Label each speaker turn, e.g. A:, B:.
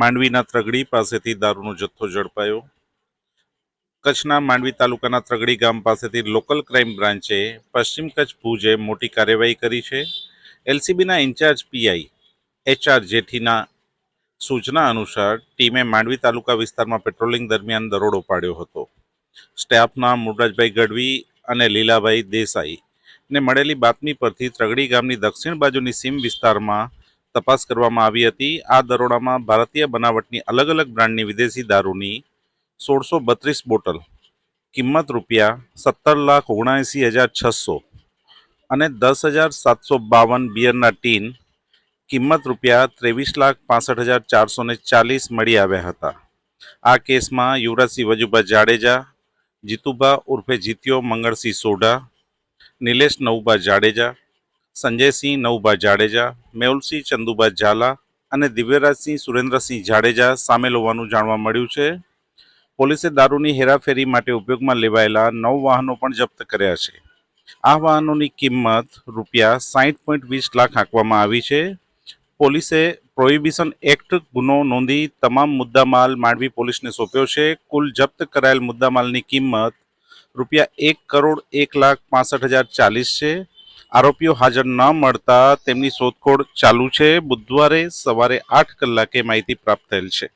A: માંડવીના ત્રગડી પાસેથી દારૂનો જથ્થો ઝડપાયો. કચ્છના માંડવી તાલુકાના ત્રગડી ગામ પાસેથી લોકલ ક્રાઇમ બ્રાન્ચે પશ્ચિમ કચ્છ ભુજે મોટી કાર્યવાહી કરી છે. એલસીબીના ઇન્ચાર્જ પીઆઈ એચઆર જેઠીના સૂચના અનુસાર ટીમે માંડવી તાલુકા વિસ્તારમાં પેટ્રોલિંગ દરમિયાન દરોડો પાડ્યો હતો. સ્ટાફના મુરરાજભાઈ ગઢવી અને લીલાભાઈ દેસાઈ ને મળેલી બાતમી પરથી ત્રગડી ગામની દક્ષિણ બાજુની સીમ વિસ્તારમાં તપાસ કરવામાં આવી હતી. આ દરોડામાં ભારતીય બનાવટની અલગ અલગ બ્રાન્ડની વિદેશી દારૂની સોળસો બત્રીસ બોટલ, કિંમત રૂપિયા સત્તર લાખ ઓગણએંસી હજાર છસો અને દસ હજાર સાતસો બાવન બિયરના ટીન, કિંમત રૂપિયા ત્રેવીસ લાખ પાસઠ હજાર ચારસો ચાલીસ મળી આવ્યા હતા. આ કેસમાં યુવરાજસિંહ વજુભા જાડેજા, જીતુભા ઉર્ફે જીત્યો મંગળસિંહ સોઢા, નિલેશ નવભા જાડેજા, સંજયસિંહ નવભા જાડેજા મેહુલસિંહ ચંદુભા ઝાલા અને દિવ્યરાજસિંહ, સુરેન્દ્રસિંહ જાડેજા સામેલ હોવાનું જાણવા મળ્યું છે. પોલીસે દારૂની હેરાફેરી માટે ઉપયોગમાં લેવાયેલા નવ વાહનો પણ જપ્ત કર્યા છે. આ વાહનોની કિંમત રૂપિયા સાહીઠ પોઈન્ટ વીસ લાખ આંકવામાં આવી છે. પોલીસે પ્રોહિબિશન એક્ટ ગુનો નોંધી તમામ મુદ્દામાલ માંડવી પોલીસને સોંપ્યો છે. કુલ જપ્ત કરાયેલ મુદ્દામાલની કિંમત રૂપિયા એક કરોડ એક લાખ પાસઠ હજાર ચાલીસ છે. આરોપીઓ હાજર ન મળતા તેમની શોધખોળ ચાલુ છે. બુધવારે સવારે આઠ કલાકે માહિતી પ્રાપ્ત થયેલ છે.